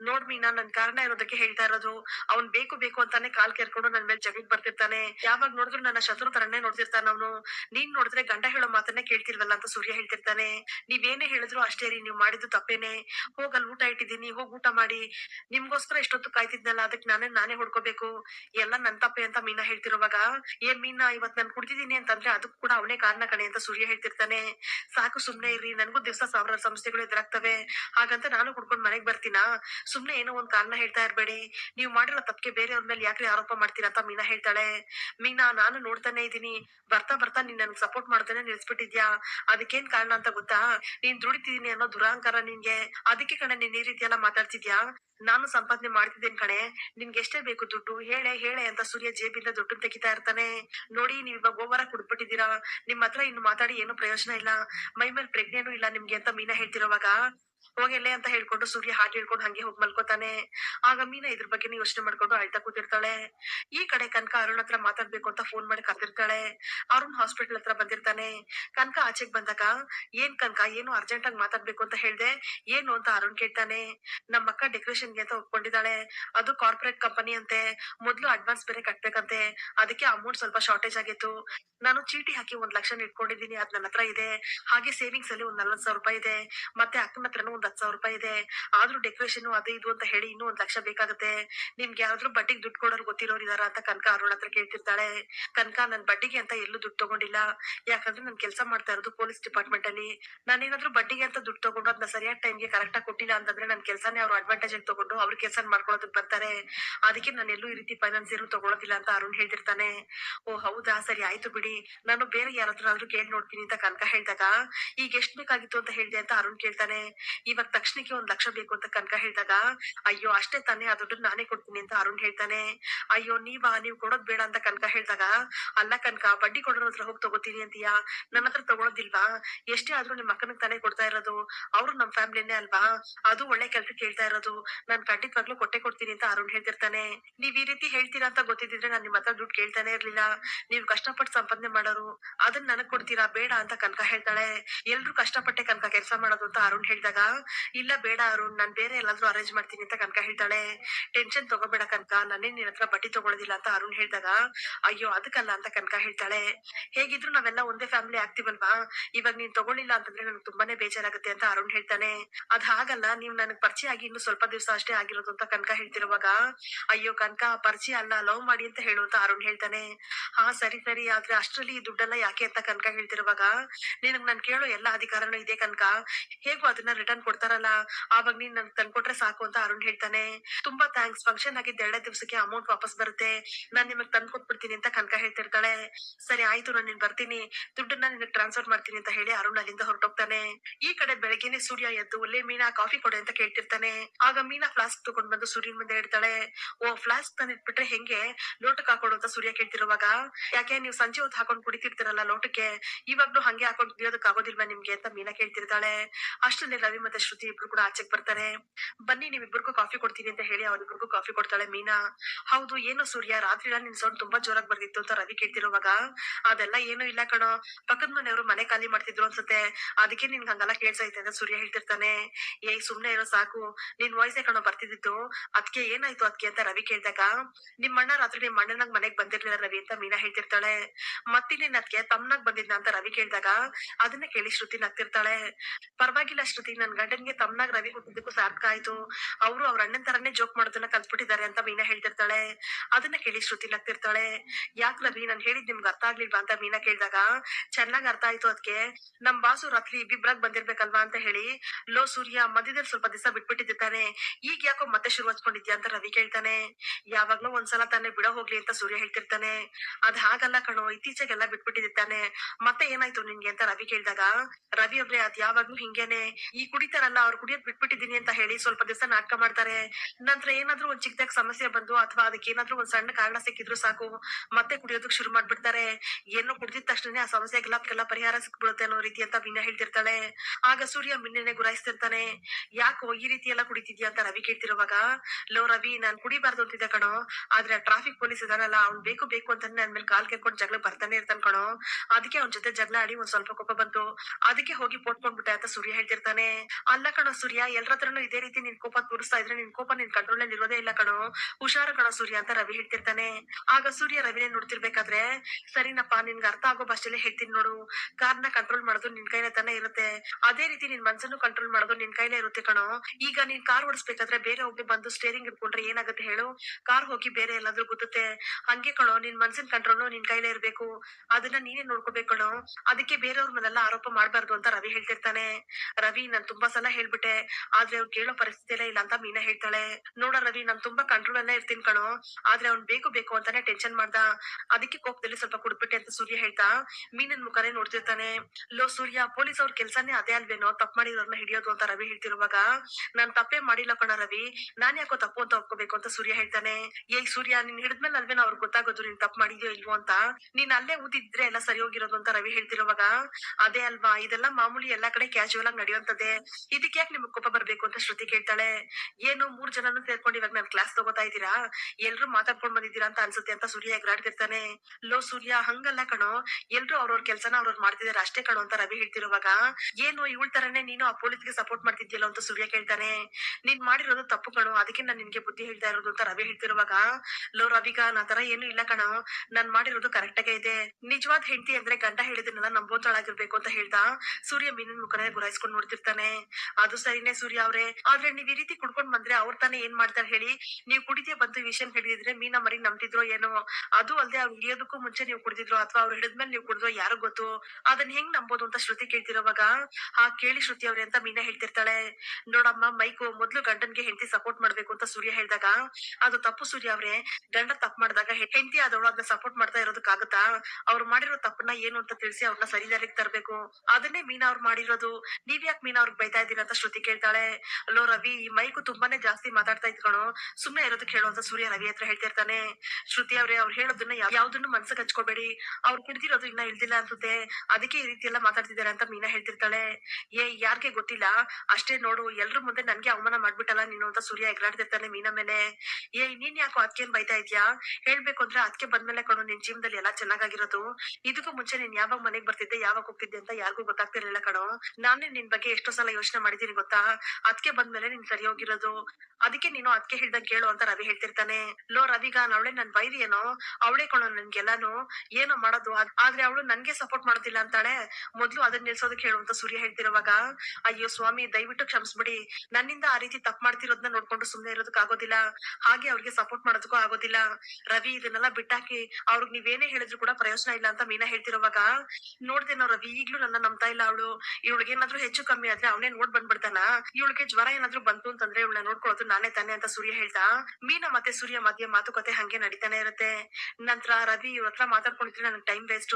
ನೋಡ್ ಮೀನಾ, ನನ್ ಕಾರಣ ಇರೋದಕ್ಕೆ ಹೇಳ್ತಾ ಇರೋದು. ಅವ್ನ್ ಬೇಕು ಬೇಕು ಅಂತಾನೆ ಕಾಲ್ ಕೇರ್ಕೊಂಡು ನನ್ ಮೇಲೆ ಜಗಳಕ್ ಬರ್ತಿರ್ತಾನೆ. ಯಾವಾಗ ನೋಡಿದ್ರು ನನ್ನ ಶತ್ರು ತರನೇ ನೋಡ್ತಿರ್ತಾನ ಅವನು. ನೀನ್ ನೋಡಿದ್ರೆ ಗಂಡ ಹೇಳೋ ಮಾತನ್ನೇ ಕೇಳ್ತಿರ್ವಲ್ಲ ಅಂತ ಸೂರ್ಯ ಹೇಳ್ತಿರ್ತಾನೆ. ನೀವೇನೇ ಹೇಳಿದ್ರು ಅಷ್ಟೇ ರೀ, ನೀವ್ ಮಾಡಿದ್ದು ತಪ್ಪೇನೆ. ಹೋಗಲ್ ಊಟ ಇಟ್ಟಿದ್ದೀನಿ, ಹೋಗ್ ಊಟ ಮಾಡಿ. ನಿಮ್ಗೋಸ್ಕರ ಎಷ್ಟೊತ್ತು ಕಾಯ್ತಿದ್ನಲ್ಲ, ಅದಕ್ಕೆ ನಾನೇ ನಾನೇ ಹೊಡ್ಕೋಬೇಕು. ಎಲ್ಲ ನನ್ ತಪ್ಪೆ ಅಂತ ಮೀನಾ ಹೇಳ್ತಿರುವಾಗ, ಏನ್ ಮೀನಾ, ಇವತ್ ನಾನ್ ಕುಡ್ದಿದ್ದೀನಿ ಅಂತಂದ್ರೆ ಅದಕ್ಕೂ ಕೂಡ ಅವನೇ ಕಾರಣ ಕಣೆ ಅಂತ ಸೂರ್ಯ ಹೇಳ್ತಿರ್ತಾನೆ. ಸಾಕು ಸುಮ್ನೆ ಇರ್ರಿ, ನನ್ಗೂ ದಿವಸ ಸಾವಿರಾರು ಸಮಸ್ಯೆಗಳು ಎದುರಾಗ್ತವೆ. ಹಾಗಂತ ನಾನು ಕುಡ್ಕೊಂಡ್ ಮನೆಗ್ ಬರ್ತೀನಾ? ಸುಮ್ನೆ ಏನೋ ಒಂದ್ ಕಾರಣ ಹೇಳ್ತಾ ಇರ್ಬೇಡಿ. ನೀವು ಮಾಡಿರೋ ತಪ್ಪಿಗೆ ಬೇರೆಯವ್ರ ಮೇಲೆ ಯಾಕ್ರಿ ಆರೋಪ ಮಾಡ್ತೀರಾ ಅಂತ ಮೀನಾ ಹೇಳ್ತಾಳೆ. ಮೀನಾ, ನಾನು ನೋಡ್ತಾನೆ ಇದೀನಿ. ಬರ್ತಾ ಬರ್ತಾ ನೀನ್ ನನ್ಗೆ ಸಪೋರ್ಟ್ ಮಾಡ್ತಾನೆ ನಿಲ್ಸ್ಬಿಟ್ಟಿದ್ಯಾ? ಅದಕ್ಕೇನ್ ಕಾರಣ ಅಂತ ಗೊತ್ತಾ? ನೀನ್ ದುಡಿತಿದೀನಿ ಅನ್ನೋ ದುರಹಂಕಾರ ನಿನ್ಗೆ. ಅದಕ್ಕೆ ಕಣ ನೀನ್ ಈ ರೀತಿ ಎಲ್ಲ ಮಾತಾಡ್ತಿದ್ಯಾ? ನಾನು ಸಂಪಾದನೆ ಮಾಡ್ತಿದ್ದೇನೆ ಕಣೆ. ನಿನ್ಗೆ ಎಷ್ಟೇ ಬೇಕು ದುಡ್ಡು, ಹೇಳೆ ಹೇಳೆ ಅಂತ ಸೂರ್ಯ ಜೇಬಿಂದ ದುಡ್ಡು ತೆಗಿತಾ ಇರ್ತಾನೆ. ನೋಡಿ, ನೀವ್ ಇವಾಗ ಓವರ ಕುಡ್ಬಿಟ್ಟಿದ್ದೀರಾ. ನಿಮ್ ಹತ್ರ ಇನ್ನು ಮಾತಾಡಿ ಏನು ಪ್ರಯೋಜನ ಇಲ್ಲ. ಮೈ ಮೇಲೆ ಪ್ರಜ್ಞೆನೂ ಇಲ್ಲ ನಿಮ್ಗೆ ಅಂತ ಮೀನಾ ಹೇಳ್ತಿರೋವಾಗ. ಹೋಗೆಲ್ಲೆ ಅಂತ ಹೇಳ್ಕೊಂಡು ಸೂರ್ಯ ಹಾಗೆ ಹೇಳ್ಕೊಂಡು ಹಂಗೆ ಹೋಗಿ ಮಲ್ಕೋತಾನೆ. ಆಗ ಮೀನಾ ಇದ್ರ ಬಗ್ಗೆ ಯೋಚನೆ ಮಾಡ್ಕೊಂಡು ಅಳ್ತಾ ಕೂತಿರ್ತಾಳೆ. ಈ ಕಡೆ ಕನಕ ಅರುಣ್ ಹತ್ರ ಮಾತಾಡ್ಬೇಕು ಅಂತ ಫೋನ್ ಮಾಡಿ ಕರ್ತಿರ್ತಾಳೆ ಅರುಣ್ ಹಾಸ್ಪಿಟಲ್ ಹತ್ರ ಬಂದಿರ್ತಾನೆ. ಕನಕ ಆಚೆಗೆ ಬಂದಾಗ, ಏನ್ ಕನಕ, ಏನು ಅರ್ಜೆಂಟ್ ಆಗಿ ಮಾತಾಡ್ಬೇಕು ಅಂತ ಹೇಳ್ದೆ? ಏನು? ಅಂತ ಅರುಣ್ ಕೇಳ್ತಾನೆ. ನಮ್ಮ ಅಕ್ಕ ಡೆಕೋರೇಷನ್ಗೆ ಅಂತ ಒಪ್ಕೊಂಡಿದ್ದಾಳೆ. ಅದು ಕಾರ್ಪೊರೇಟ್ ಕಂಪನಿ ಅಂತೆ. ಮೊದ್ಲು ಅಡ್ವಾನ್ಸ್ ಬೇರೆ ಕಟ್ಬೇಕಂತೆ. ಅದಕ್ಕೆ ಅಮೌಂಟ್ ಸ್ವಲ್ಪ ಶಾರ್ಟೇಜ್ ಆಗಿತ್ತು. ನಾನು ಚೀಟಿ ಹಾಕಿ ಒಂದ್ ಲಕ್ಷ ಇಟ್ಕೊಂಡಿದ್ದೀನಿ. ಅದ್ ನನ್ನ ಹತ್ರ ಇದೆ. ಹಾಗೆ ಸೇವಿಂಗ್ಸ್ ಅಲ್ಲಿ ಒಂದ್ ನಲ್ವತ್ ಸಾವಿರ ರೂಪಾಯಿ ಇದೆ. ಮತ್ತೆ ಅಕ್ಕನ ಹತ್ರನೂ ಒಂದ್ ಹತ್ ಸಾವಿರ ರೂಪಾಯಿ ಇದೆ. ಆದ್ರೂ ಡೆಕೋರೇಷನ್ ಅದು ಇದು ಅಂತ ಹೇಳಿ ಇನ್ನೂ ಒಂದ್ ಲಕ್ಷ ಬೇಕಾಗುತ್ತೆ. ನಿಮ್ಗೆ ಯಾರಾದ್ರೂ ಬಡ್ಡಿಗೆ ದುಡ್ಡು ಕೊಡೋರು ಗೊತ್ತಿರೋರು ಇದಾರ ಅಂತ ಕನಕ ಅರುಣ್ ಹತ್ರ ಕೇಳ್ತಿರ್ತಾಳೆ. ಕನಕ, ನನ್ ಬಡ್ಡಿಗೆ ಅಂತ ಎಲ್ಲೂ ದುಡ್ಡು ತಗೊಂಡಿಲ್ಲ. ಯಾಕಂದ್ರೆ ನನ್ ಕೆಲಸ ಮಾಡ್ತಾ ಇರೋದು ಪೊಲೀಸ್ ಡಿಪಾರ್ಟ್ಮೆಂಟ್ ಅಲ್ಲಿ. ನಾನೇನಾದ್ರೂ ಬಡ್ಡಿಗೆ ಅಂತ ದುಡ್ಡು ತಗೊಂಡು ಅದನ್ನ ಸರಿಯಾದ ಟೈಮ್ಗೆ ಕರೆಕ್ಟ್ ಆಗಿ ಕೊಟ್ಟಿಲ್ಲ ಅಂತಂದ್ರೆ ನನ್ ಕೆಲಸನೇ ಅವ್ರು ಅಡ್ವಾಂಟೇಜ್ ತಗೊಂಡು ಅವ್ರ ಕೆಲಸ ಮಾಡ್ಕೊಳ್ಳೋದಕ್ಕೆ ಬರ್ತಾರೆ. ಅದಕ್ಕೆ ನಾನು ಎಲ್ಲೂ ಈ ರೀತಿ ಫೈನಾನ್ಸ್ ಏನು ತಗೊಳೋದಿಲ್ಲ ಅಂತ ಅರುಣ್ ಹೇಳ್ತಿರ್ತಾನೆ. ಓ, ಹೌದಾ? ಸರಿ, ಆಯ್ತು ಬಿಡಿ. ನಾನು ಬೇರೆ ಯಾರ ಹತ್ರ ಆದ್ರೂ ಕೇಳಿ ನೋಡ್ತೀನಿ ಅಂತ ಕನಕ ಹೇಳ್ದಾಗ, ಈಗ ಎಷ್ಟ್ ಬೇಕಾಗಿತ್ತು ಅಂತ ಹೇಳಿದೆ ಅಂತ ಅರುಣ್ ಕೇಳ್ತಾನೆ. ಇವಾಗ ತಕ್ಷಣಕ್ಕೆ ಒಂದ್ ಲಕ್ಷ ಬೇಕು ಅಂತ ಕನಕ ಹೇಳ್ದಾಗ, ಅಯ್ಯೋ, ಅಷ್ಟೇ ತಾನೇ, ಆ ದುಡ್ಡು ನಾನೇ ಕೊಡ್ತೀನಿ ಅಂತ ಅರುಣ್ ಹೇಳ್ತಾನೆ. ಅಯ್ಯೋ, ನೀವಾ? ನೀವ್ ಕೊಡೋದ್ ಬೇಡ ಅಂತ ಕನಕ ಹೇಳ್ದಾಗ, ಅಲ್ಲ ಕನಕ, ಬಡ್ಡಿ ಕೊಡೋರ್ ಹತ್ರ ಹೋಗಿ ತಗೋತೀನಿ ಅಂತೀಯಾ? ನನ್ನ ಹತ್ರ ತಗೊಳೋದಿಲ್ವಾ? ಎಷ್ಟೇ ಆದ್ರೂ ನಿಮ್ ಅಕ್ಕನಿಗೆ ತಾನೇ ಕೊಡ್ತಾ ಇರೋದು. ಅವ್ರು ನಮ್ ಫ್ಯಾಮಿಲಿನೇ ಅಲ್ವಾ? ಅದು ಒಳ್ಳೆ ಕೆಲ್ಸ ಕೇಳ್ತಾ ಇರೋದು. ನಾನ್ ಖಂಡಿತವಾಗ್ಲೂ ಕೊಟ್ಟೆ ಕೊಡ್ತೀನಿ ಅಂತ ಅರುಣ್ ಹೇಳ್ತಿರ್ತಾನೆ. ನೀವ್ ಈ ರೀತಿ ಹೇಳ್ತೀರಾ ಅಂತ ಗೊತ್ತಿದ್ರೆ ನಾನ್ ನಿಮ್ ಹತ್ರ ದುಡ್ಡು ಕೇಳ್ತಾನೆ ಇರ್ಲಿಲ್ಲ. ನೀವ್ ಕಷ್ಟಪಟ್ಟು ಸಂಪಾದನೆ ಮಾಡೋರು ಅದನ್ನ ನನಗ್ ಕೊಡ್ತೀರಾ? ಬೇಡ ಅಂತ ಕನಕ ಹೇಳ್ತಾಳೆ. ಎಲ್ರು ಕಷ್ಟಪಟ್ಟೆ ಕನಕ ಕೆಲಸ ಮಾಡೋದು ಅಂತ ಅರುಣ್ ಹೇಳಿದಾಗ, ಇಲ್ಲ ಬೇಡ ಅರುಣ್, ನಾನ್ ಬೇರೆ ಎಲ್ಲಾದ್ರೂ ಅರೇಂಜ್ ಮಾಡ್ತೀನಿ ಅಂತ ಕನಕ ಹೇಳ್ತಾಳೆ. ಟೆನ್ಷನ್ ತಗೋಬೇಡ ಕನಕ ನಾನೇ ನಿನ್ ಹತ್ರ ಬಟ್ಟಿ ತಗೊಳೋದಿಲ್ಲ ಅಂತ ಅರುಣ್ ಹೇಳಿದಾಗ, ಅಯ್ಯೋ ಅದಕ್ಕಲ್ಲ ಅಂತ ಕನಕ ಹೇಳ್ತಾಳೆ. ಹೇಗಿದ್ರು ನಾವೆಲ್ಲ ಒಂದೇ ಫ್ಯಾಮಿಲಿ ಆಗ್ತೀವಲ್ವಾ? ಇವಾಗ ನೀನ್ ತಗೊಳಿಲ್ಲ ಅಂತಂದ್ರೆ ನನಗೆ ತುಂಬಾನೇ ಬೇಜಾರಾಗುತ್ತೆ ಅಂತ ಅರುಣ್ ಹೇಳ್ತಾನೆ. ಅದ್ ಹಾಗಲ್ಲ, ನೀವ್ ನನಗ್ ಪರಿಚಯ ಆಗಿ ಇನ್ನು ಸ್ವಲ್ಪ ದಿವಸ ಅಷ್ಟೇ ಆಗಿರೋದು ಅಂತ ಕನಕ ಹೇಳ್ತಿರುವಾಗ, ಅಯ್ಯೋ ಕನಕ, ಪರಿಚಯ ಅಲ್ಲ ಲವ್ ಮಾಡಿ ಅಂತ ಹೇಳು ಅಂತ ಅರುಣ್ ಹೇಳ್ತಾನೆ. ಹಾ, ಸರಿ ಸರಿ, ಆದ್ರೆ ಅಷ್ಟರಲ್ಲಿ ಈ ದುಡ್ಡೆಲ್ಲ ಯಾಕೆ ಅಂತ ಕನಕ ಹೇಳ್ತಿರುವಾಗ, ನಿನಗ್ ನಾನ್ ಕೇಳೋ ಎಲ್ಲಾ ಅಧಿಕಾರನೂ ಇದೆ ಕನಕ. ಹೇಗೂ ಅದನ್ನ ರಿಟರ್ನ್ ಕೊಡ್ತಾರಲ್ಲ. ಆವಾಗ ನೀನ್ ನನ್ಗೆ ತಂದ್ಕೊಟ್ರೆ ಸಾಕು ಅಂತ ಅರುಣ್ ಹೇಳ್ತಾನೆ. ತುಂಬಾ ಥ್ಯಾಂಕ್ಸ್ ಫಂಕ್ಷನ್ ಆಗಿದ್ದ ಎರಡೇ ದಿವಸಕ್ಕೆ ಅಮೌಂಟ್ ವಾಪಸ್ ಬರುತ್ತೆ. ನಾನ್ ನಿಮಗ್ ತಂದ್ ಕೊಟ್ಬಿಡ್ತೀನಿ ಅಂತ ಕನಕ ಹೇಳ್ತಿರ್ತಾಳೆ. ಸರಿ, ಆಯ್ತು, ನಾನು ನೀನ್ ಬರ್ತೀನಿ. ದುಡ್ಡನ್ನ ನಿನಗ್ ಟ್ರಾನ್ಸ್ಫರ್ ಮಾಡ್ತೀನಿ ಅಂತ ಹೇಳಿ ಅರುಣ್ ಅಲ್ಲಿಂದ ಹೊರಟೋಗ್ತಾನೆ. ಈ ಕಡೆ ಬೆಳಗ್ಗೆನೆ ಸೂರ್ಯ ಎದ್ದು ಒಳ್ಳೆ ಮೀನಾ ಕಾಫಿ ಕೊಡೆ ಅಂತ ಕೇಳ್ತಿರ್ತಾನೆ. ಆಗ ಮೀನಾ ಫ್ಲಾಸ್ಕ್ ತಗೊಂಡ್ ಬಂದು ಸೂರ್ಯನ್ ಮುಂದೆ ಇಡ್ತಾಳೆ. ಓ ಫ್ಲಾಸ್ಕ್ ತಂದ್ ಇಟ್ಬಿಟ್ರೆ ಹೆಂಗೆ? ಲೋಟಕ್ಕೆ ಹಾಕೊಡು ಅಂತ ಸೂರ್ಯ ಕೇಳ್ತಿರುವಾಗ, ಯಾಕೆ ನೀವು ಸಂಜೆ ಹೊತ್ತು ಹಾಕೊಂಡ್ ಕುಡಿತಿರ್ತೀರಲ್ಲ ಲೋಟಕ್ಕೆ? ಇವಾಗ್ಲೂ ಹಂಗೆ ಹಾಕೊಂಡ್ ಕುಡಿಯೋದಕ್ ಆಗೋದಿಲ್ವಾ ನಿಮ್ಗೆ ಅಂತ ಮೀನಾ ಕೇಳ್ತಿರ್ತಾಳೆ. ಅಷ್ಟರಲ್ಲಿ ರವಿ ಮತ್ತೆ ಶ್ರುತಿ ಇಬ್ರು ಕೂಡ ಆಚೆಗ್ ಬರ್ತಾರೆ. ಬನ್ನಿ ನೀವಿಬ್ರಿಗೂ ಕಾಫಿ ಕೊಡ್ತೀನಿ ಅಂತ ಹೇಳಿ ಅವ್ರಿಬ್ರಿಗೂ ಕಾಫಿ ಕೊಡ್ತಾಳೆ ಮೀನಾ. ಹೌದು, ಏನು ಸೂರ್ಯ ರಾತ್ರಿ ನಿನ್ ಸೌಂಡ್ ತುಂಬಾ ಜೋರಾಗಿ ಬರ್ತಿತ್ತು ಅಂತ ರವಿ ಕೇಳ್ತಿರುವಾಗ. ಅದೆಲ್ಲ ಏನು ಇಲ್ಲ ಕಣೋ. ಪಕ್ಕದ ಮನೆಯವರು ಮನೆ ಖಾಲಿ ಮಾಡ್ತಿದ್ರು ಅನ್ಸುತ್ತೆ. ಅದಕ್ಕೆ ನಿನ್ಗೆ ಹಂಗೆಲ್ಲ ಕೇಳ್ಸೈತೆ ಅಂತ ಸೂರ್ಯ ಹೇಳ್ತಿರ್ತಾನೆ. ಏಯ್, ಸುಮ್ನೆ ಇರೋ, ಸಾಕು. ನಿನ್ ವಾಯ್ಸೇ ಕಣೋ ಬರ್ತಿದ್ದಿತ್ತು ಅದ್ಕೆ ಏನಾಯ್ತು ಅದ್ಕೆ ಅಂತ ರವಿ ಕೇಳ್ದಾಗ ನಿಮ್ಮಣ್ಣ ರಾತ್ರಿ ನಿಮ್ ಅಣ್ಣನಾಗ್ ಮನೆಗ್ ಬಂದಿರ್ಲಿಲ್ಲ ರವಿ ಅಂತ ಮೀನಾ ಹೇಳ್ತಿರ್ತಾಳೆ. ಮತ್ತಿನ್ನೇನ್ ಅದ್ಕೆ ತಮ್ಮನಾಗ್ ಬಂದಿದ್ನ ಅಂತ ರವಿ ಕೇಳ್ದಾಗ, ಅದನ್ನ ಕೇಳಿ ಶ್ರುತಿ ನಗ್ತಿರ್ತಾಳೆ. ಪರವಾಗಿಲ್ಲ ಶ್ರುತಿ, ನನ್ ಗಂಡನ್ಗೆ ತಮ್ಮನಾಗ್ ರವಿ ಹುಟ್ಟಿದ್ದಕ್ಕೂ ಸಾರ್ಥಕ ಆಯ್ತು. ಅವ್ರು ಅವ್ರ ಅಣ್ಣನ್ ತರನೇ ಜೋಕ್ ಮಾಡೋದನ್ನ ಕಲ್ತ್ಬಿಟ್ಟಿದ್ದಾರೆ ಅಂತ ಮೀನಾ ಹೇಳ್ತಿರ್ತಾಳೆ. ಅದನ್ನ ಕೇಳಿ ಶ್ರುತಿ ನಗ್ತಿರ್ತಾಳೆ. ಯಾಕ್ ರವಿ, ನಾನ್ ಹೇಳಿದ್ ನಿಮ್ಗೆ ಅರ್ಥ ಆಗ್ಲಿಲ್ವಾ? ಅಂತ ಮೀನಾ ಕೇಳ್ದಾಗ, ಚೆನ್ನಾಗ್ ಅರ್ಥ ಆಯ್ತು ಅದ್ಕೆ. ನಮ್ ಬಾಸು ರಾತ್ರಿ ಇಬ್ಬಿಬ್ರಾಗ್ ಬಂದಿರ್ಬೇಕಲ್ವಾ? ಅಂತ ಹೇಳಿ, ಲೋ ಸೂರ್ಯ, ಮಧ್ಯದಲ್ಲಿ ಸ್ವಲ್ಪ ದಿವಸ ಬಿಟ್ಬಿಟ್ಟಿದ್ದಾನೆ ಈಗ ಯಾಕೋ ಮತ್ತೆ ಶುರು ಹಚ್ಕೊಂಡಿದ್ಯಾ ಅಂತ ರವಿ ಕೇಳ್ತಾನೆ. ಯಾವಾಗ್ಲೂ ಒಂದ್ಸಲ ತಾನೇ ಬಿಡ ಹೋಗ್ಲಿ ಅಂತ ಸೂರ್ಯ ಹೇಳ್ತಿರ್ತಾನೆ. ಅದ್ ಹಾಗಲ್ಲ ಕಣೋ, ಇತ್ತೀಚೆಗೆಲ್ಲ ಬಿಟ್ಬಿಟ್ಟಿದ್ದಾನೆ ಮತ್ತೆ ಏನಾಯ್ತು ನಿನ್ಗೆ ಅಂತ ರವಿ ಕೇಳಿದಾಗ, ರವಿ ಅವ್ರೆ ಅದ್ ಯಾವಾಗ್ಲೂ ಹಿಂಗೇನೆ. ಈ ಕುಡಿತಾರಲ್ಲ, ಅವ್ರು ಕುಡಿಯೋದ್ ಬಿಟ್ಬಿಟ್ಟಿದೀನಿ ಅಂತ ಹೇಳಿ ಸ್ವಲ್ಪ ದಿವಸ ನಾಟಕ ಮಾಡ್ತಾರೆ. ನಂತರ ಏನಾದ್ರೂ ಒಂದ್ ಚಿಕ್ಕದಾಗ ಸಮಸ್ಯೆ ಬಂದು ಅಥವಾ ಅದಕ್ಕೆ ಏನಾದ್ರೂ ಒಂದ್ ಸಣ್ಣ ಕಾರಣ ಸಿಕ್ಕಿದ್ರು ಸಾಕು, ಮತ್ತೆ ಕುಡಿಯೋದಕ್ ಶುರು ಮಾಡ್ಬಿಡ್ತಾರೆ. ಏನು ಕುಡಿದ ತಕ್ಷಣನೇ ಆ ಸಮಸ್ಯೆಗೆಲ್ಲ ಪರಿಹಾರ ಸಿಕ್ಬಿಡುತ್ತೆ ಅನ್ನೋ ರೀತಿ ಅಂತ ಮೀನಾ ಹೇಳ್ತಿರ್ತಾಳೆ. ಆಗ ಸೂರ್ಯ ಮಿನ್ನೆನೆ ಗುರಾಯಿಸ್ತಿರ್ತಾನೆ. ಯಾಕೋ ಈ ರೀತಿ ಎಲ್ಲ ಕುಡಿತಿದ್ಯಾ ಅಂತ ರವಿ ಕೇಳ್ತಿರುವಾಗ ಲೋ ರವಿ, ನಾನ್ ಕುಡಿಬಾರ್ದು ಅಂತಿದ್ದೆ ಕಣೋ. ಆದ್ರೆ ಟ್ರಾಫಿಕ್ ಪೊಲೀಸ್ ಇದಾನಲ್ಲ, ಅವ್ನ್ ಬೇಕು ಬೇಕು ಅಂತ ನನ್ ಮೇಲೆ ಕಾಲ್ ಕೇಳ್ಕೊಂಡು ಜಗಳ ಬರ್ತಾನೆ ಇರ್ತಾನೆ ಕಣೋ. ಅದಕ್ಕೆ ಅವ್ನ ಜೊತೆ ಜಗಳ ಆಡಿ ಒಂದ್ ಸ್ವಲ್ಪ ಕೋಪ ಬಂತು. ಅದಕ್ಕೆ ಹೋಗಿ ಪೋಟ್ಕೊಂಡ್ಬಿಟ್ಟೆ ಅಂತ ಸೂರ್ಯ ಹೇಳ್ತಿರ್ತಾನೆ. ಅಲ್ಲ ಕಣೋ ಸೂರ್ಯ ಎಲ್ರತ್ರನು ಇದೇ ರೀತಿ ನಿನ್ ಕೋಪ ತೋರಿಸ್ತಾ ಇದ್ರೆ ನಿನ್ ಕೋಪ ನಿನ್ ಕಂಟ್ರೋಲ್ ಅಲ್ಲಿ ಇರೋದೇ ಇಲ್ಲ ಕಣೋ. ಹುಷಾರು ಕಣೋ ಸೂರ್ಯ ಅಂತ ರವಿ ಹೇಳ್ತಿರ್ತಾನೆ. ಆಗ ಸೂರ್ಯ ರವಿನೇ ನೋಡ್ತಿರ್ಬೇಕಾದ್ರೆ, ಸರಿನಪ್ಪ, ನಿನ್ಗೆ ಅರ್ಥ ಆಗೋ ಭಾಷೆಲ್ಲೇ ಹೇಳ್ತೀನಿ ನೋಡು. ಕಾರ್ನ ಕಂಟ್ರೋಲ್ ಮಾಡೋದು ನಿನ್ ಕೈಲೇ ತಾನೇ ಇರುತ್ತೆ. ಅದೇ ರೀತಿ ನಿನ್ ಮನ್ಸನ್ನು ಕಂಟ್ರೋಲ್ ಮಾಡೋದು ನಿನ್ ಕೈಲೇ ಇರುತ್ತೆ ಕಣೋ. ಈಗ ನೀನ್ ಕಾರ್ ಓಡಿಸ್ಬೇಕಾದ್ರೆ ಬೇರೆ ಒಬ್ಬ ಬಂದು ಸ್ಟೇರಿಂಗ್ ಇಟ್ಕೊಂಡ್ರೆ ಏನಾಗುತ್ತೆ ಹೇಳು? ಕಾರ್ ಹೋಗಿ ಬೇರೆ ಎಲ್ಲಾದ್ರೂ ಗುದ್ದುತ್ತೆ. ಹಂಗೆ ಕಣೋ, ನಿನ್ ಮನ್ಸಿನ ಕಂಟ್ರೋಲ್ ನಿನ್ ಕೈಲೇ ಇರ್ಬೇಕು. ಅದನ್ನ ನೀನೇ ನೋಡ್ಕೋಬೇಕು ಕಣೋ. ಅದಕ್ಕೆ ಬೇರೆಯವ್ರ ಮೇಲೆಲ್ಲ ಆರೋಪ ಮಾಡಬಾರ್ದು ಅಂತ ರವಿ ಹೇಳ್ತಿರ್ತಾನೆ. ರವಿ ನಾನ್ ತುಂಬಾ ಸಲ ಹೇಳ್ಬಿಟ್ಟೆ. ಆದ್ರೆ ಅವ್ರು ಕೇಳೋ ಪರಿಸ್ಥಿತಿ ಇಲ್ಲ ಅಂತ ಮೀನಾ ಹೇಳ್ತಾಳೆ. ನೋಡ ರವಿ, ನಾನ್ ತುಂಬಾ ಕಂಟ್ರೋಲ್ ಅಲ್ಲೇ ಇರ್ತೀನಿ ಕಣೋ. ಆದ್ರೆ ಅವ್ನ್ ಬೇಕು ಬೇಕು ಅಂತಾನೆ ಟೆನ್ಷನ್ ಮಾಡ್ದ. ಅದಕ್ಕೆ ಕೋಪದಲ್ಲಿ ಸ್ವಲ್ಪ ಕುಡ್ಬಿಟ್ಟೆ ಅಂತ ಸೂರ್ಯ ಹೇಳ್ತಾ. ಮೀನಿನ ಮುಖನೇ ನೋಡ್ತಿರ್ತಾನೆ. ಲೋ ಸೂರ್ಯ ಪೊಲೀಸ್ ಅವ್ರ ಕೆಲ್ಸನೇ ಅದೇ ಅಲ್ವೇನೋ? ತಪ್ಪು ಮಾಡಿರೋರ್ನ ಹಿಡಿಯೋದು ಅಂತ ರವಿ ಹೇಳ್ತಿರುವಾಗ. ನಾನ್ ತಪ್ಪೇ ಮಾಡಿಲ್ಲ ರವಿ, ನಾನ್ ಯಾಕೋ ತಪ್ಪು ಅಂತ ಒಪ್ಕೋಬೇಕು ಅಂತ ಸೂರ್ಯ ಹೇಳ್ತಾನೆ. ಏ ಸೂರ್ಯ, ನೀನ್ ಹಿಡಿದ್ಮೇಲೆ ಅಲ್ವೇನೋ ಅವ್ರಿಗೆ ಗೊತ್ತಾಗೋದು ನೀನ್ ತಪ್ಪು ಮಾಡಿದ್ಯೋ ಇಲ್ವೋ ಅಂತ. ನೀನ್ ಅಲ್ಲೇ ಊದಿದ್ರೆ ಎಲ್ಲ ಸರಿ ಹೋಗಿರೋದು ಅಂತ ರವಿ ಹೇಳ್ತಿರೋವಾಗ, ಅದೇ ಅಲ್ವಾ, ಇದೆಲ್ಲ ಮಾಮೂಲಿ ಎಲ್ಲಾ ಕಡೆ ಕ್ಯಾಶುವಲ್ ಆಗಿ ನಡೆಯುವಂತದ್ದೇ ಇದಕ್ಕೆ ಯಾಕೆ ನಿಮ್ಗೆ ಕೋಪ ಬರ್ಬೇಕು ಅಂತ ಶ್ರುತಿ ಕೇಳ್ತಾಳೆ. ಏನು, ಮೂರ್ ಜನನು ಸೇರ್ಕೊಂಡು ಇವಾಗ ನನ್ ಕ್ಲಾಸ್ ತಗೋತಾ ಇದ್ದೀರಾ? ಎಲ್ರು ಮಾತಾಡ್ಕೊಂಡ್ ಬಂದಿದ್ದೀರಾ ಅಂತ ಅನ್ಸುತ್ತೆ ಅಂತ ಸೂರ್ಯ ಗ್ರಾಡ್ತಿರ್ತಾನೆ ಲೋ ಸೂರ್ಯ, ಹಂಗಲ್ಲ ಕಣೋ. ಎಲ್ರು ಅವ್ರವ್ರ ಕೆಲ್ಸನ ಅವ್ರವ್ರು ಮಾಡ್ತಿದಾರೆ ಅಷ್ಟೇ ಕಣೋ ಅಂತ ರವಿ ಹೇಳ್ತಿರುವಾಗ. ಏನು, ಇವಳ ತರನೇ ನೀನು ಆ ಪೊಲೀಸ್ಗೆ ಸಪೋರ್ಟ್ ಮಾಡ್ತಿದ್ಯಲ್ಲ ಅಂತ ಸೂರ್ಯ ಕೇಳ್ತಾನೆ. ನೀನ್ ಮಾಡಿರೋದು ತಪ್ಪು ಕಣೋ. ಅದಕ್ಕೆ ನಾನ್ ನಿನ್ಗೆ ಬುದ್ಧಿ ಹೇಳ್ತಾ ಇರೋದು ಅಂತ ರವಿ ಹೇಳ್ತಿರುವಾಗ, ಲೋ ರವಿಗ, ನಾ ತರ ಏನು ಇಲ್ಲ ಕಣೋ. ನಾನ್ ಮಾಡಿರೋದು ಕರೆಕ್ಟ್ ಆಗೇ ಇದೆ. ನಿಜವಾದ ಹೆಂಡತಿ ಅಂದ್ರೆ ಗಂಡ ಹೇಳಿದನ್ನೆಲ್ಲ ನಂಬೋತಾಳಾಗಿರ್ಬೇಕು ಅಂತ ಹೇಳ್ತಾ, ಸೂರ್ಯ ಮೀನಿನ ಮುಖನೇ ಗುರಾಯಿಸ್ಕೊಂಡ್ ನೋಡ್ತಿರ್ತಾನೆ. ಅದು ಸರಿನೇ ಸೂರ್ಯ ಅವ್ರೆ. ಆದ್ರೆ ನೀವ್ ಈ ರೀತಿ ಕುಡ್ಕೊಂಡ್ ಬಂದ್ರೆ ಅವ್ರ ತಾನೇ ಏನ್ ಮಾಡ್ತಾರೆ ಹೇಳಿ? ನೀವ್ ಕುಡಿದೇ ಬಂದು ವಿಷಯ ಹೇಳಿದ್ರೆ ಮೀನಾ ಮರಿ ನಂಬ್ತಿದ್ರು ಏನೋ? ಅದು ಅಲ್ಲದೆ ಅವ್ರು ಹಿಡಿಯೋದಕ್ಕೂ ಮುಂಚೆ ನೀವು ಕುಡಿದ್ರು ಅಥವಾ ಅವ್ರು ಹಿಡಿದ್ಮೇಲೆ ನೀವು ಕುಡಿದ್ರು ಯಾರು ಗೊತ್ತು? ಅದನ್ನ ಹೆಂಗ್ ನಂಬೋದು ಅಂತ ಶ್ರುತಿ ಕೇಳ್ತಿರೋವಾಗ ಆ ಕೇಳಿ ಶ್ರುತಿ ಅವ್ರೆ ಅಂತ ಮೀನಾ ಹೇಳ್ತಿರ್ತಾಳೆ. ನೋಡಮ್ಮ, ಮೈಕು ಮೊದ್ಲು ಗಂಡನ್ಗೆ ಹೆಂಡತಿ ಸಪೋರ್ಟ್ ಮಾಡ್ಬೇಕು ಅಂತ ಸೂರ್ಯ ಹೇಳ್ದಾಗ, ಅದು ತಪ್ಪು ಸೂರ್ಯ ಅವ್ರೆ. ಗಂಡ ತಪ್ಪು ಮಾಡಿದಾಗ ಹೆಂಡತಿ ಆದವಳು ಅದನ್ನ ಸಪೋರ್ಟ್ ಮಾಡ್ತಾ ಇರೋದಕ್ಕಾಗತ್ತಾ? ಅವ್ರು ಮಾಡಿರೋ ತಪ್ಪನ್ನ ಏನು ಅಂತ ತಿಳಿಸಿ ಅವ್ರನ್ನ ಸರಿ ದಾರಿಗೆ ತರ್ಬೇಕು. ಅದನ್ನೇ ಮೀನಾ ಅವ್ರು ಮಾಡಿರೋದು. ನೀವ್ ಯಾಕೆ ಮೀನಾ ಅವ್ರಿಗೆ ಬೈತಾ ಇದ್ದೀರಾ ಅಂತ ಶ್ರುತಿ ಕೇಳ್ತಾಳೆ. ಅಲ್ಲೋ ರವಿ, ಈ ಮೈಕು ತುಂಬಾನೇ ಜಾಸ್ತಿ ಮಾತಾಡ್ತಾ ಇದ್ಕಣೋ ಸುಮ್ನೆ ಇರೋದಕ್ಕೆ ಕೇಳೋ ಅಂತ ಸೂರ್ಯ ರವಿ ಹತ್ರ ಹೇಳ್ತಿರ್ತಾನೆ ಶ್ರುತಿ ಅವ್ರೆ, ಅವ್ರು ಹೇಳೋದನ್ನ ಯಾವ್- ಯಾವ್ದನ್ನು ಮನ್ಸಕ್ಕೆ ಹಚ್ಕೋಬೇಡಿ. ಅವ್ರು ಕುಡ್ದಿರೋದು ಇನ್ನ ಇಳ್ದಿಲ್ಲ ಅನ್ಸುತ್ತೆ ಅದಕ್ಕೆ ಈ ರೀತಿ ಎಲ್ಲ ಮಾತಾಡ್ತಿದ್ದಾರೆ ಅಂತ ಮೀನಾ ಹೇಳ್ತಿರ್ತಾಳೆ. ಏ ಯಾರ್ಗೆ ಗೊತ್ತಿಲ್ಲ? ಅಷ್ಟೇ ನೋಡು, ಎಲ್ರ ಮುಂದೆ ನನ್ಗೆ ಅವಮಾನ ಮಾಡ್ಬಿಟ್ಟಲ್ಲ ನೀನು ಅಂತ ಸೂರ್ಯ ಎಗ್ಲಾಡ್ತಿರ್ತಾನೆ ಮೀನ ಮೇಲೆ. ಏ ನೀನ್ ಯಾಕೋ ಅದಕ್ಕೇನ್ ಬೈತಾ ಇದ್ಯಾ? ಹೇಳ್ಬೇಕು ಅಂದ್ರೆ ಅದಕ್ಕೆ ಬಂದ್ಮೇಲೆ ಕಣೋ, ನಿನ್ ಜೀವನದಲ್ಲಿ ಎಲ್ಲಾ ಚೆನ್ನಾಗಿರೋದು ಇದಕ್ಕೂ ಮುಂಚೆ ನೀನ್ ಯಾವಾಗ ಮನೆಗ್ ಬರ್ತಿದ್ದೆ, ಯಾವಾಗ ಹೋಗ್ತಿದ್ದೆ ಅಂತ ಯಾರಿಗೂ ಗೊತ್ತಾಗ್ತಿರ್ಲಿಲ್ಲ ಕಣೋ. ನಾನೇ ನಿನ್ ಬಗ್ಗೆ ಎಷ್ಟೋ ಸಲ ಯೋಚನೆ ಮಾಡಿದೀನಿ ಗೊತ್ತಾ? ಅದಕ್ಕೆ ಬಂದ್ಮೇಲೆ ನೀನ್ ಸರಿ ಹೋಗಿರೋದು. ಅದಕ್ಕೆ ನೀನು ಅದಕ್ಕೆ ಹೇಳ್ದಂಗ್ ಕೇಳು ಅಂತ ರವಿ ಹೇಳ್ತಿರ್ತಾನೆ. ಲೋ, ರವಿಗ ಅವಳೆ ನನ್ ಬೈರಿ ಏನೋ? ಅವಳೆ ಕಣೋ ನನ್ಗೆಲ್ಲಾನು. ಏನೋ ಮಾಡೋದು. ಆದ್- ಆದ್ರೆ ಅವಳು ನನ್ಗೆ ಸಪೋರ್ಟ್ ಮಾಡೋದಿಲ್ಲ ಅಂತಾಳೆ. ಮೊದ್ಲು ಅದನ್ನ ನಿಲ್ಸೋದಕ್ಕೆ ಹೇಳು ಅಂತ ಸೂರ್ಯ ಹೇಳ್ತಿರುವಾಗ. ಅಯ್ಯೋ ಸ್ವಾಮಿ, ದಯವಿಟ್ಟು ಕ್ಷಮಿಸ್ಬಿಡಿ. ನನ್ನಿಂದ ಆ ರೀತಿ ತಪ್ಪು ಮಾಡ್ತಿರೋದನ್ನ ನೋಡ್ಕೊಂಡು ಸುಮ್ನೆ ಇರೋದಕ್ಕೆ ಆಗೋದಿಲ್ಲ. ಹಾಗೆ ಅವ್ರಿಗೆ ಸಪೋರ್ಟ್ ಮಾಡೋದಕ್ಕೂ ಆಗೋದಿಲ್ಲ. ರವಿ ಇದನ್ನೆಲ್ಲ ಬಿಟ್ಟಾಕಿ ಅವ್ರಿಗೆ ನೀವೇನೇ ಹೇಳಿದ್ರು ಕೂಡ ಪ್ರಯೋಜನ ಇಲ್ಲ ಅಂತ ಮೀನಾ ಹೇಳ್ತಿರೋವಾಗ, ನೋಡ್ದೆ ನಾವು ರವಿ, ಈಗ್ಲೂ ನನ್ನ ನಂಬ್ತಾ ಇಲ್ಲ ಅವಳು. ಇವಳಿಗೆ ಏನಾದ್ರು ಹೆಚ್ಚು ಕಮ್ಮಿ ಆದ್ರೆ ಅವನೇ ನೋಡ್ ಬಂದ್ಬಿಡ್ತಾನ? ಇವಳಿಗೆ ಜ್ವರ ಏನಾದ್ರು ಬಂತು ಅಂತಂದ್ರೆ ಇವಳನ್ನ ನೋಡ್ಕೊಳ್ಳೋದು ನಾನೇ ತಾನೆ ಅಂತ ಸೂರ್ಯ ಹೇಳ್ತಾ, ಮೀನಾ ಮತ್ತೆ ಸೂರ್ಯ ಮಧ್ಯ ಮಾತುಕತೆ ಹಂಗೆ ನಡೀತಾನೆ ಇರುತ್ತೆ. ನಂತರ ರವಿ ಇವ್ರ ಹತ್ರ ಮಾತಾಡ್ಕೊಂಡಿದ್ರೆ ನನಗೆ ಟೈಮ್ ವೇಸ್ಟ್.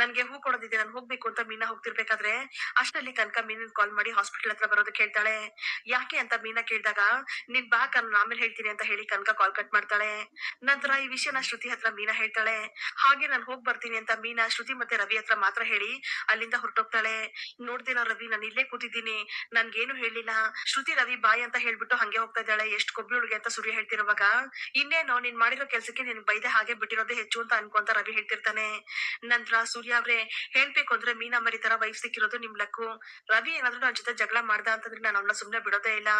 ನನ್ಗೆ ಹೂ ಕೊಡೋದಿದೆ, ನಾನು ಹೋಗ್ಬೇಕು ಅಂತ ಮೀನಾ ಹೋಗ್ತಿರ್ಬೇಕಾದ್ರೆ ಅಷ್ಟಲ್ಲಿ ಕನಕ ಮೀನಿನ ಕಾಲ್ ಮಾಡಿ ಹಾಸ್ಪಿಟಲ್ ಹತ್ರ ಬರೋದಕ್ಕೆ ಹೇಳ್ತಾಳೆ. ಯಾಕೆ ಅಂತ ಮೀನಾ ಕೇಳಿದಾಗ ನಿನ್ ಬಾ ನಾನು ಆಮೇಲೆ ಹೇಳ್ತೀನಿ ಅಂತ ಹೇಳಿ ಕನಕ ಕಾಲ್ ಕಟ್ ಮಾಡ್ತಾಳೆ. ನಂತರ ಈ ವಿಷಯನ ಶ್ರುತಿ ಹತ್ರ ಮೀನಾ ಹೇಳ್ತಾಳೆ. ಹಾಗೆ ನಾನು ಹೋಗ್ ಬರ್ತೀನಿ ಅಂತ ಮೀನಾ, ಶ್ರುತಿ ಮತ್ತೆ ರವಿ ಹತ್ರ ಮಾತ್ರ ಹೇಳಿ ಅಲ್ಲಿಂದ ಹೊರಟೋಗ್ತಾಳೆ. ನೋಡ್ದಿನ ರವಿ, ನಾನು ಇಲ್ಲೇ ಕೂತಿದ್ದೀನಿ. ನನ್ಗೇನು ಹೇಳಿಲ್ಲ ಶ್ರುತಿ, ರವಿ, ಬಾಯ್ ಅಂತ ಹೇಳ್ಬಿಟ್ಟು ಹಂಗೆ ಹೋಗ್ತಾ ಇದ್ದಾಳೆ. ಎಷ್ಟ್ ಕೊಬ್ಬಿಳುಗೆ ಅಂತ ಸುರಿ ಹೇಳ್ತಿರುವಾಗ, ಇನ್ನೇನು ನೀನ್ ಮಾಡಿರೋ ಕೆಲ್ಸಕ್ಕೆ ನಿನ್ ಬೈದೆ ಹಾಗೆ ಬಿಟ್ಟಿರೋದೇ ಹೆಚ್ಚು ಅಂತ ಅನ್ಕೊಂತ ರವಿ ಹೇಳ್ತಿರ್ತಾನೆ. ನಂತರ ಸೂರ್ಯ ಅವ್ರೆ, ಹೇಳ್ಬೇಕು ಅಂದ್ರೆ ಮೀನಾ ಮರಿ ತರ ವೈಫ್ ಸಿಕ್ಕಿರೋದು ನಿಮ್ ಲಕ್ಕು. ರವಿ ಏನಾದ್ರು ನನ್ ಜೊತೆ ಜಗಳ ಮಾಡ್ದ ಅಂತಂದ್ರೆ ನಾನು ಅವ್ನ ಸುಮ್ನೆ ಬಿಡೋದೇ ಇಲ್ಲ.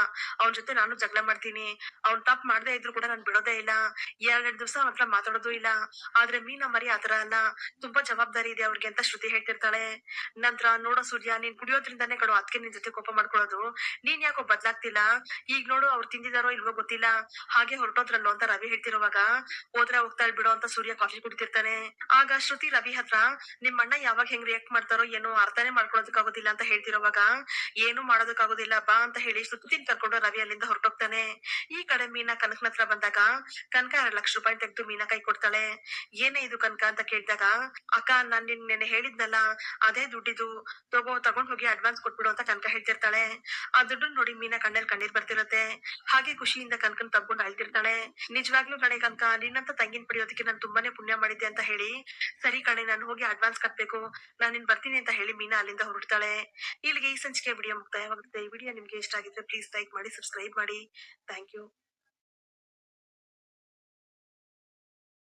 ಅವ್ನ ಜೊತೆ ನಾನು ಜಗಳ ಮಾಡ್ತೀನಿ. ಅವ್ನ್ ತಪ್ಪು ಮಾಡದೇ ಇದ್ರು ಕೂಡ ನಾನ್ ಬಿಡೋದೇ ಇಲ್ಲ. ಎರಡೆರಡು ದಿವಸ ಅವನ ಹತ್ರ ಮಾತಾಡೋದು ಇಲ್ಲ. ಆದ್ರೆ ಮೀನಾ ಮರಿ ಆತರ ಅಲ್ಲ. ತುಂಬಾ ಜವಾಬ್ದಾರಿ ಇದೆ ಅವ್ರಿಗೆ ಅಂತ ಶ್ರುತಿ ಹೇಳ್ತಿರ್ತಾಳೆ. ನಂತರ ನೋಡೋ ಸೂರ್ಯ, ನೀನ್ ಕುಡಿಯೋದ್ರಿಂದಾನೇ ಕಡು ಅದಕ್ಕೆ ನಿನ್ ಜೊತೆ ಕೋಪ ಮಾಡ್ಕೊಳ್ಳೋದು. ನೀನ್ ಯಾಕೋ ಬದ್ಲಾಗ್ತಿಲ್ಲ? ಈಗ ನೋಡು ಅವ್ರು ತಿಂದಿದಾರೋ ಇಲ್ವೋ ಗೊತ್ತಿಲ್ಲ. ಹಾಗೆ ಹೊರಟೋದ್ರಲ್ಲೋ ಅಂತ ರವಿ ಹೇಳ್ತಿರುವಾಗ, ಹೋದ್ರೆ ಹೋಗ್ತಾ ಬಿಡೋ ಅಂತ ಸೂರ್ಯ ಕಾಫಿ ಕುಡಿತಿರ್ತಾನೆ. ಆಗ ಶ್ರುತಿ ರವಿ ಹತ್ರ ನಿಮ್ ಅಣ್ಣ ಯಾವಾಗ ಹೆಂಗ್ ರಿಯಾಕ್ಟ್ ಮಾಡ್ತಾರೋ ಏನೋ ಅರ್ಥನೇ ಮಾಡ್ಕೊಳೋದಕ್ಕಾಗೋದಿಲ್ಲ ಅಂತ ಹೇಳ್ತಿರುವಾಗ, ಏನು ಮಾಡೋದಕ್ಕಾಗೋದಿಲ್ಲ, ಬಾ ಅಂತ ಹೇಳಿ ಶ್ರುತಿನ್ ಕರ್ಕೊಂಡು ರವಿ ಅಲ್ಲಿಂದ ಹೊರಟೋಗ್ತಾನೆ. ಈ ಕಡೆ ಮೀನಾ ಕನಕನ ಹತ್ರ ಬಂದಾಗ, ಕನಕ ಎರಡ್ ಲಕ್ಷ ರೂಪಾಯಿ ತೆಗೆದು ಮೀನಾ ಕೈ ಕೊಡ್ತಾಳೆ. ಏನೇ ಇದು ಕನಕ ಅಂತ ಕೇಳಿದಾಗ, ಅಕ್ಕ, ನಾನ್ ನಿನ್ ನೆನೆ ಹೇಳಿದ್ನಲ್ಲ, ಅದೇ ದುಡ್ಡಿದು, ತಗೋ, ತಗೊಂಡ್ ಹೋಗಿ ಅಡ್ವಾನ್ಸ್ ಕೊಟ್ಬಿಡು ಅಂತ ಕನಕ ಹೇಳ್ತಿರ್ತಾಳೆ. ಆ ದುಡ್ಡನ್ನ ನೋಡಿ ಮೀನಾ ಕಣ್ಣಲ್ಲಿ ಕಣ್ಣೀರ್ ಬರ್ತಿರತ್ತೆ. ಹಾಗೆ ಖುಷಿಯಿಂದ ಕನಕನ್ ತಗೊಂಡು ಅಳ್ತಿರ್ತಾಳೆ. ನಿಜವಾಗ್ಲೂ ಕಣೆ ಕನಕ, ನಿನ್ನಂತ ತಂಗಿನ ಪಡೆಯೋದಕ್ಕೆ ನಾನು ತುಂಬಾನೇ ಪುಣ್ಯ ಮಾಡಿದ್ದೆ ಅಂತ ಹೇಳಿ, ಸರಿ ಕಣೆ, ನಾನು ಹೋಗಿ ಅಡ್ವಾನ್ಸ್ ಕಟ್ಬೇಕು. ನಾನು ನಿನ್ ಬರ್ತೀನಿ ಅಂತ ಹೇಳಿ ಮೀನಾ ಅಲ್ಲಿಂದ ಹೊರಡ್ತಾಳೆ. ಇಲ್ಲಿಗೆ ಈ ಸಂಚಿಕೆ ವಿಡಿಯೋ ಮುಕ್ತಾಯವಾಗುತ್ತೆ. ಈ ವಿಡಿಯೋ ನಿಮ್ಗೆ ಇಷ್ಟ ಆಗಿದ್ರೆ ಪ್ಲೀಸ್ ಲೈಕ್ ಮಾಡಿ ಸಬ್ಸ್ಕ್ರೈಬ್ ಮಾಡಿ ಥ್ಯಾಂಕ್ ಯು